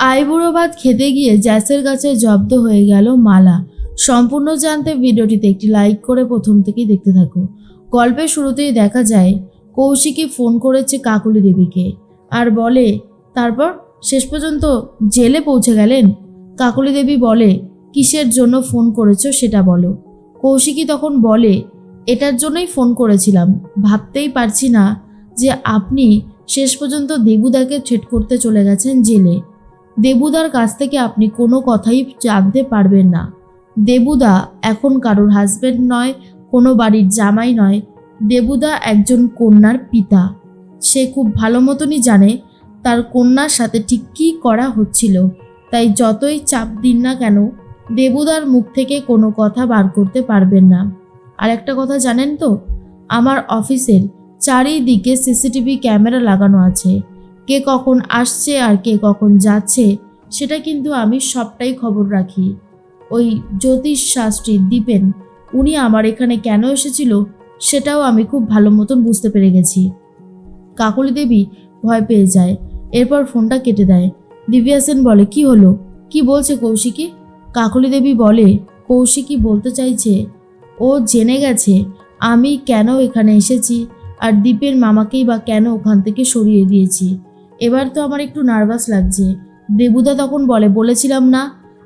আইবুড়ো ভাত খেতে গিয়ে জ্যাসের কাছে জব্দ হয়ে গেল মালা। সম্পূর্ণ জানতে ভিডিওটিতে একটি লাইক করে প্রথম থেকেই দেখতে থাকো। গল্পের শুরুতেই দেখা যায়, কৌশিকী ফোন করেছে কাকুলি দেবীকে আর বলে, তারপর শেষ পর্যন্ত জেলে পৌঁছে গেলেন? কাকুলি দেবী বলে, কিসের জন্য ফোন করেছ সেটা বলো। কৌশিকী তখন বলে, এটার জন্যই ফোন করেছিলাম। ভাবতেই পারছি না যে আপনি শেষ পর্যন্ত দেবুদাকে ছেট করতে চলে গেছেন জেলে। দেবুদার কাছ থেকে আপনি কোনো কথাই জানতে পারবেন না। দেবুদা এখন কারোর হাজব্যান্ড নয়, কোনো বাড়ির জামাই নয়। দেবুদা একজন কন্যার পিতা। সে খুব ভালো মতনই জানে তার কন্যার সাথে ঠিক কী করা হচ্ছিল। তাই যতই চাপ দিন না কেন, দেবুদার মুখ থেকে কোনো কথা বার করতে পারবেন না। আর একটা কথা জানেন তো, আমার অফিসের চারিদিকে সিসিটিভি ক্যামেরা লাগানো আছে। কে কখন আসছে আর কে কখন যাচ্ছে, সেটা কিন্তু আমি সবটাই খবর রাখি। ওই জ্যোতিষ শাস্ত্রী দীপেন, উনি আমার এখানে কেন এসেছিল, সেটাও আমি খুব ভালো মতন বুঝতে পেরে গেছি। কাকলি দেবী ভয় পেয়ে যায়, এরপর ফোনটা কেটে দেয়। দিব্যা সেন বলে, কি হলো? কি বলছে কৌশিকী? কাকলি দেবী বলে, কৌশিকী বলতে চাইছে, ও জেনে গেছে, আমি কেন এখানে এসেছি, আর দীপের মামাকেই বা কেন ওখান থেকে সরিয়ে দিয়েছি। এবার তো আমার একটু নার্ভাস লাগছে। দেবুদা তখন বলে, বলেছিলাম না,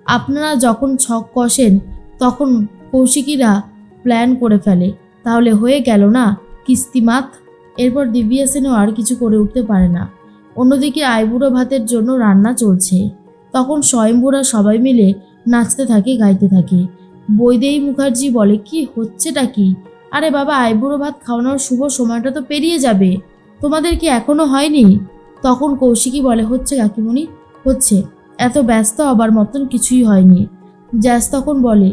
আপনারা যখন ছক কষেন, তখন কৌশিকীরা প্ল্যান করে ফেলে। তাহলে হয়ে গেল না কিস্তিমাত এরপর দিব্যা সেনও আর কিছু করে উঠতে পারে না। অন্যদিকে আইবুড়ো ভাতের জন্য রান্না চলছে। তখন স্বয়ম্ভুরা সবাই মিলে নাচতে থাকে, গাইতে থাকে। বৈদেহী মুখার্জি বলে, কি হচ্ছেটা কি? আরে বাবা, আইবুড়ো ভাত খাওয়ানোর শুভ সময়টা তো পেরিয়ে যাবে। তোমাদের কি এখনও হয়নি? তখন কৌশিকী বলে, হচ্ছে কাকিমণি, হচ্ছে। এত ব্যস্ত হবার মতন কিছুই হয়নি। জ্যাস তখন বলে,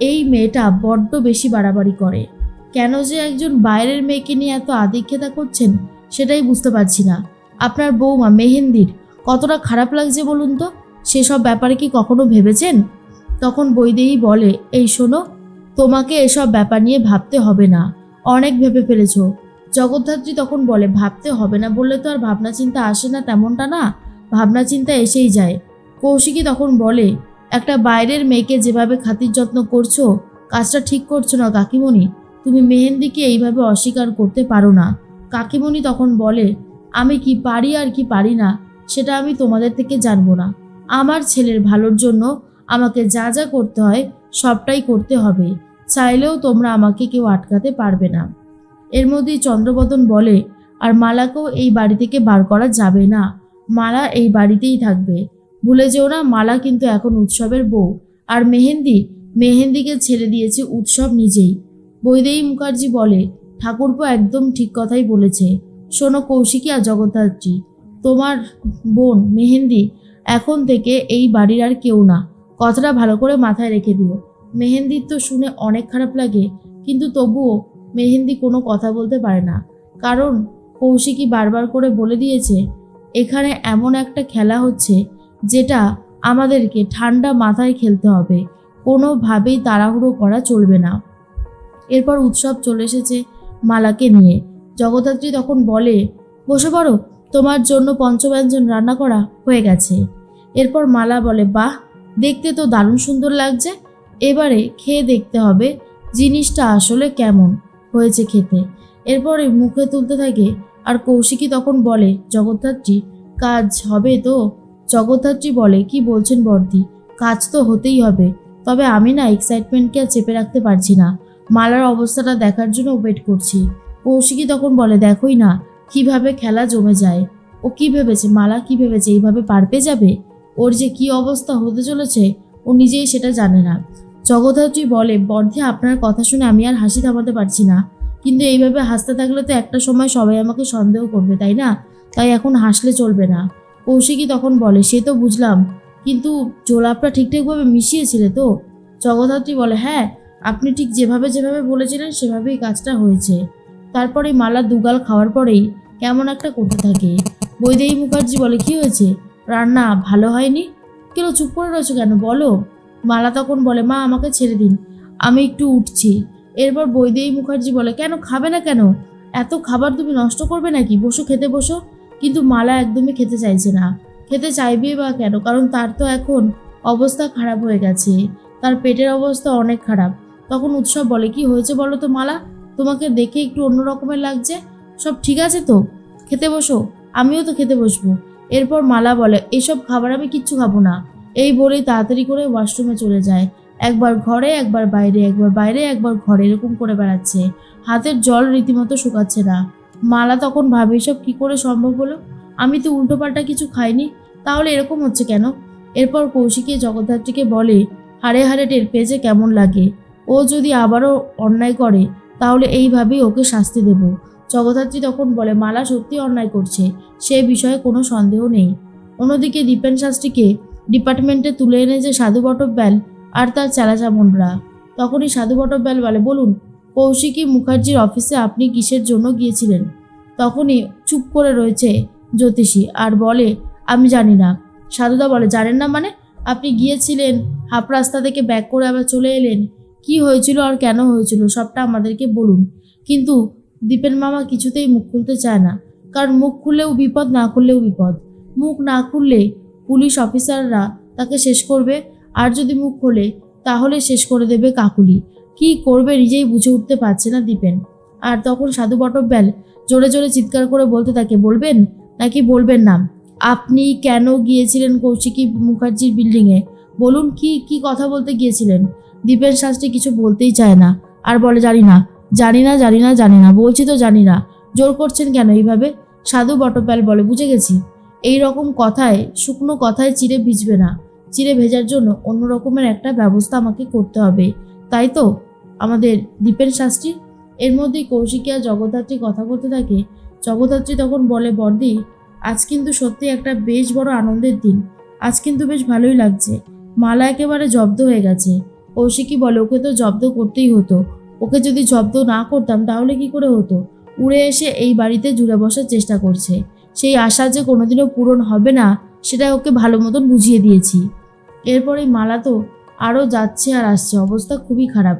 এই মেয়েটা বড্ড বেশি বাড়াবাড়ি করে। কেন যে একজন বাইরের মেয়েকে নিয়ে এত আদিক্ষেতা করছেন, সেটাই বুঝতে পারছি না। আপনার বৌমা মেহেন্দির, কতটা খারাপ লাগছে বলুন তো? সেসব ব্যাপারে কি কখনো ভেবেছেন? তখন বৈদেহী বলে, এই শোনো, তোমাকে এসব ব্যাপার নিয়ে ভাবতে হবে না। অনেক ভেবে ফেলেছ। জগদ্ধাত্রী তখন বলে, ভাবতে হবে না বললে তো আর ভাবনা চিন্তা আসে না তেমনটা না। ভাবনা চিন্তা এসেই যায়। কৌশিকী তখন বলে, একটা বাইরের মেয়েকে যেভাবে খাতির যত্ন করছ, কাজটা ঠিক করছ না কাকিমণি। তুমি মেহেন্দিকে এইভাবে অস্বীকার করতে পারো না। কাকিমণি তখন বলে, আমি কি পারি আর কি পারি না, সেটা আমি তোমাদের থেকে জানব না। আমার ছেলের ভালোর জন্য আমাকে যা যা করতে হয় সবটাই করতে হবে। চাইলেও তোমরা আমাকে কেউ আটকাতে পারবে না। এর মধ্যেই চন্দ্রবদন বলে, আর মালাকেও এই বাড়ি থেকে বার করা যাবে না। মালা এই বাড়িতেই থাকবে। ভুলে যেও না, মালা কিন্তু এখন উৎসবের বউ। আর মেহেন্দি, মেহেন্দিকে ছেড়ে দিয়েছে উৎসব নিজেই। বৈদেহী মুখার্জি বলে, ঠাকুরপো একদম ঠিক কথাই বলেছে। শোনো কৌশিকী আর জগদ্ধাত্রী তোমার বোন মেহেন্দি এখন থেকে এই বাড়ির আর কেউ না। কথাটা ভালো করে মাথায় রেখে দিও। মেহেন্দির তো শুনে অনেক খারাপ লাগে, কিন্তু তবুও মেহেন্দি কোনো কথা বলতে পারে না। কারণ, কৌশিকী বারবার করে বলে দিয়েছে, এখানে এমন একটা খেলা হচ্ছে, যেটা আমাদেরকে ঠান্ডা মাথায় খেলতে হবে। কোনোভাবেই তাড়াহুড়ো করা চলবে না। এরপর উৎসব চলে এসেছে মালাকে নিয়ে। জগদ্ধাত্রী তখন বলে, বসে পড়ো, তোমার জন্য পঞ্চব্যঞ্জন রান্না করা হয়ে গেছে। এরপর মালা বলে, বাহ, দেখতে তো দারুণ সুন্দর লাগছে। এবারে খেয়ে দেখতে হবে জিনিসটা আসলে কেমন। হয়েছে খেতে এরপরে মুখে তুলতে থাকে। আর কৌশিকী তখন বলে, জগদ্ধাত্রী, কাজ হবে তো? জগদ্ধাত্রী বলে, কি বলছেন বর্দি? কাজ তো হতেই হবে। তবে আমি না এক্সাইটমেন্টকে আর চেপে রাখতে পারছি না। মালার অবস্থাটা দেখার জন্য ওয়েট করছি। কৌশিকী তখন বলে, দেখোই না, কীভাবে খেলা জমে যায়। ও কি ভেবেছে? মালা কি ভেবেছে? এইভাবে পার পেয়ে যাবে? ওর যে কি অবস্থা হতে চলেছে, ও নিজেই সেটা জানে না। জগদ্ধাত্রী বলে, বর্ধে, আপনার কথা শুনে আমি আর হাসি থামাতে পারছি না। কিন্তু এইভাবে হাসতে থাকলে তো একটা সময় সবাই আমাকে সন্দেহ করবে, তাই না? তাই এখন হাসলে চলবে না। কৌশিকী তখন বলে, সে তো বুঝলাম, কিন্তু জোলাপটা ঠিকঠাকভাবে মিশিয়েছিলে তো? জগদ্ধাত্রী বলে হ্যাঁ আপনি ঠিক যেভাবে যেভাবে বলেছিলেন, সেভাবেই কাজটা হয়েছে। তারপরে মালা দুগাল খাওয়ার পরেই কেমন একটা করতে থাকে। বৈদেহী মুখার্জি বলে, কি হয়েছে? রান্না ভালো হয়নি? কেন চুপ করে রয়েছো কেন? বলো। মালা তখন বলে, মা, আমাকে ছেড়ে দিন, আমি একটু উঠছি। এরপর বৈদেহী মুখার্জি বলে, কেন, খাবে না কেন? এত খাবার তুমি নষ্ট করবে নাকি? বসো, খেতে বসো। কিন্তু মালা একদমই খেতে চাইছে না। খেতে চাইবে বা কেন? কারণ তার তো এখন অবস্থা খারাপ হয়ে গেছে। তার পেটের অবস্থা অনেক খারাপ। তখন উৎসব বলে, কি হয়েছে বলো তো মালা? তোমাকে দেখে একটু অন্য রকমের লাগছে। সব ঠিক আছে তো? খেতে বসো, আমিও তো খেতে বসবো। এরপর মালা বলে, এসব খাবার আমি কিচ্ছু খাব না। এই বলেই তাড়াতাড়ি করে ওয়াশরুমে চলে যায়। একবার ঘরে, একবার বাইরে একবার বাইরে, একবার ঘরে এরকম করে বেড়াচ্ছে। হাতের জল রীতিমতো শুকাচ্ছে না। মালা তখন ভাবে, এসব কী করে সম্ভব হলো? আমি তো উল্টোপাল্টা কিছু খাইনি। তাহলে এরকম হচ্ছে কেন? এরপর কৌশিকে জগদ্ধাত্রীকে বলে, হাড়ে হাড়ে টের পেয়েছে কেমন লাগে। ও যদি আবারও অন্যায় করে, তাহলে এইভাবেই ওকে শাস্তি দেব। জগদ্ধাত্রী তখন বলে, মালা সত্যি অন্যায় করছে। সে বিষয়ে কোনো সন্দেহ নেই। অন্যদিকে দীপেন শাস্ত্রীকে ডিপার্টমেন্টে তুলে এনেছে সাধু বটব্যাল আর তার চালাচামনরা তখনই সাধু বটব্যাল বলে, বলুন, কৌশিকী মুখার্জির অফিসে আপনি কিসের জন্য গিয়েছিলেন? তখনই চুপ করে রয়েছে জ্যোতিষী আর বলে, আমি জানি না। সাধুদা বলে, জানেন না মানে? আপনি গিয়েছিলেন, হাফ রাস্তা থেকে ব্যাক করে আবার চলে এলেন। কি হয়েছিল আর কেন হয়েছিল সবটা আমাদেরকে বলুন। কিন্তু দীপেন মামা কিছুতেই মুখ খুলতে চায় না, কারণ মুখ খুললেও বিপদ, না খুললেও বিপদ। মুখ না খুললে পুলিশ অফিসাররা তাকে শেষ করবে। আর যদি মুখ খোলে, তাহলে শেষ করে দেবে কাকুলি। কি করবে নিজেই বুঝে উঠতে পারছে না দীপেন। আর তখন সাধু বটব্যাল জোরে জোরে চিৎকার করে বলতে তাকে বলবেন? নাকি বলবেন না? আপনি কেন গিয়েছিলেন কৌশিকী মুখার্জির বিল্ডিংয়ে? বলুন, কি কি কথা বলতে গিয়েছিলেন? দীপেন শাস্ত্রী কিছু বলতেই চায় না। আর বলে, জানি না জানি না জানি না জানি না, বলছি তো জানি না। জোর করছেন কেন এইভাবে? সাধু বটপ্যাল বলে, বুঝে গেছি। এই রকম কথায়, শুকনো কথায় চিড়ে ভিজবে না। চিড়ে ভেজার জন্য অন্য রকমের একটা ব্যবস্থা আমাকে করতে হবে। তাই তো? আমাদের দীপেন শাস্ত্রী? এর মধ্যেই কৌশিকী আর জগদ্ধাত্রী কথা বলতে থাকে। জগদ্ধাত্রী তখন বলে, বর্দি, আজ কিন্তু সত্যি একটা বেশ বড় আনন্দের দিন। আজ কিন্তু বেশ ভালোই লাগছে। মালা একেবারে জব্দ হয়ে গেছে কৌশিকী বলে, ওকে তো জব্দ করতেই হতো। ওকে যদি জব্দ না করতাম তাহলে কি করে হতো? উড়ে এসে এই বাড়িতে জুড়ে বসার চেষ্টা করছে। সেই আশা যে কোনোদিনও পূরণ হবে না সেটা ওকে ভালো মতন বুঝিয়ে দিয়েছি। এরপরে মালা তো আরও যাচ্ছে আর আসছে, অবস্থা খুবই খারাপ।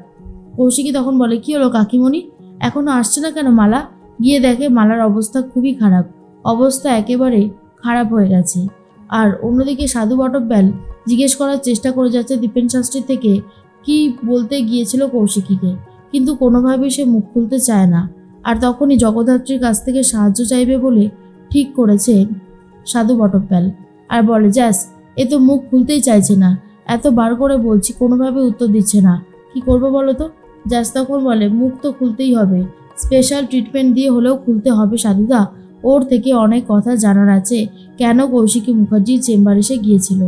কৌশিকী তখন বলে, কি হলো কাকিমণি? এখনও আসছে না কেন মালা? গিয়ে দেখে মালার অবস্থা খুবই খারাপ। অবস্থা একেবারে খারাপ হয়ে গেছে। আর অন্যদিকে সাধু বটব্যাল জিজ্ঞেস করার চেষ্টা করে যাচ্ছে দীপেন শাস্ত্রীর থেকে, কি বলতে গিয়েছিল কৌশিকীকে? কিন্তু কোনোভাবেই সে মুখ খুলতে চায় না। আর তখনই জগদ্ধাত্রীর কাছ থেকে সাহায্য চাইবে বলে ঠিক করেছে, সাধু বটপ্যাল। আর বলে, যাস, এ তো মুখ খুলতেই চাইছে না। এত বার করে বলছি, কোনোভাবে উত্তর দিচ্ছে না। কি করব বলো তো? যাস তখন বলে, মুখ তো খুলতেই হবে। স্পেশাল ট্রিটমেন্ট দিয়ে হলেও খুলতে হবে, সাধুদা। ওর থেকে অনেক কথা জানার আছে। কেন কৌশিকী মুখার্জির চেম্বার এসে গিয়েছিল?